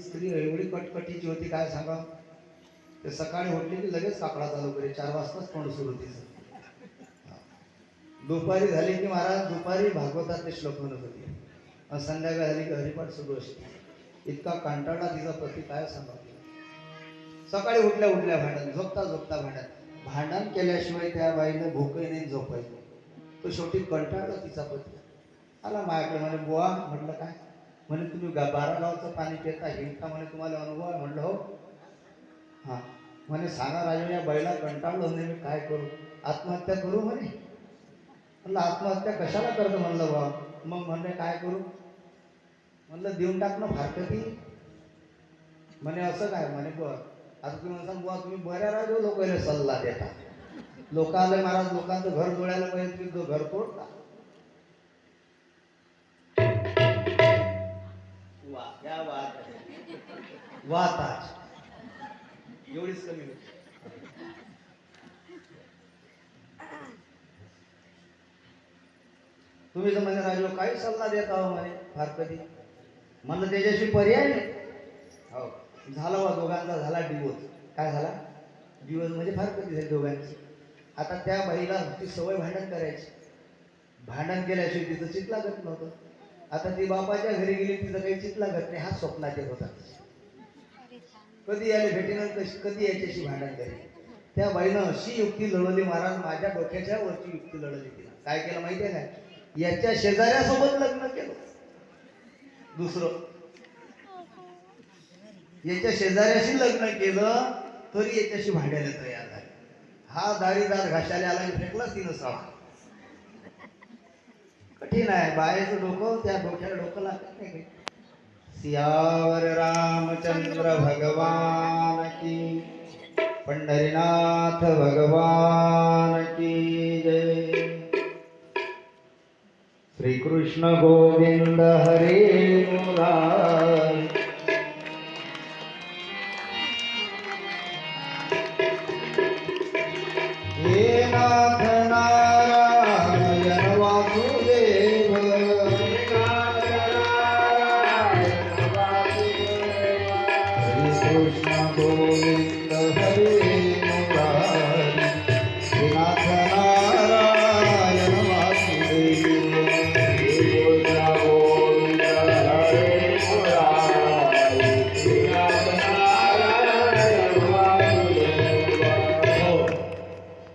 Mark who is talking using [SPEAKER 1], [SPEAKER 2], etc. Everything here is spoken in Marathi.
[SPEAKER 1] स्त्री एवढी कटकटीची होती काय सांगा? ते सकाळी उठली की लगेच कापडा चालू करे चार वाजताच तोंड सुरू तिचं दुपारी झाली की महाराज दुपारी भागवतातले श्लोक म्हणत होती. आणि संध्याकाळ झाली की हरिपाठ सुरू असते. इतका कंटाळा तिचा पती काय सांगा? सकाळी उठल्या उठल्या भांडण झोपता झोपता भांडण. भांडण केल्याशिवाय त्या बाईनं भूकही नाही झोपायचं. तो शेवटी कंटाळला तिचा पती. आला माझ्याकडे म्हणजे बुवा म्हटलं काय? म्हणे तुम्ही बारा गावचं पाणी पिता का म्हणे तुम्हाला अनुभव आहे. म्हणलं हो. हां. म्हणे सांगा राजू या बैला कंटाळलो म्हणे मी काय करू? आत्महत्या करू म्हणे. म्हणलं आत्महत्या कशाला करतो? म्हणलं बुवा. मग म्हणले काय करू? म्हणलं देऊन टाक ना फारकती. म्हणे असं काय? म्हणे बुवा. आता तुम्ही म्हणता बुवा तुम्ही बऱ्या राजू लोकांना सल्ला देता. लोकांना महाराज लोकांचं घर जोडायला पाहिजे तुम्ही जो घर तोडता क्या वा ताज एवढीच कमी होती. तुम्ही तर म्हणजे राजू काही सल्ला देत आहो म्हणे फार कधी? म्हणलं त्याच्याशी पर्याय नाही. हो. झाला वा दोघांचा झाला डिवोर्स काय झाला? डिवोर्स म्हणजे फार कधी झाली दोघांची. आता त्या बाईला ती सवय भांडण करायची. भांडण केल्याशिवाय तिचं चित लागत नव्हतं. आता ती बापाच्या घरी गेली तिचं काही चित लागत नाही हा स्वप्नात येत होता. कधी यायला भेटीनं कशी कधी याच्याशी भांडण करेल त्या बाईनं अशी युक्ती लढवली महाराज माझ्या डोक्याच्या वरची युक्ती लढवली तिला. काय केलं माहिती आहे काय याच्या शेजाऱ्यासोबत लग्न केलं. दुसरं. याच्या शेजाऱ्याशी लग्न केलं तरी याच्याशी भांडायला तयार झाले. हा दारीदार घाशाला आला फेकला तिनं सावा कठीण आहे बाहेरचं डोकं त्या डोक्याला डोकं लागत नाही सियावर रामचंद्र भगवान की पंडरीनाथ भगवान की जय श्री कृष्ण गोविंद हरे मुरारी Yeah. गोविन्द हरे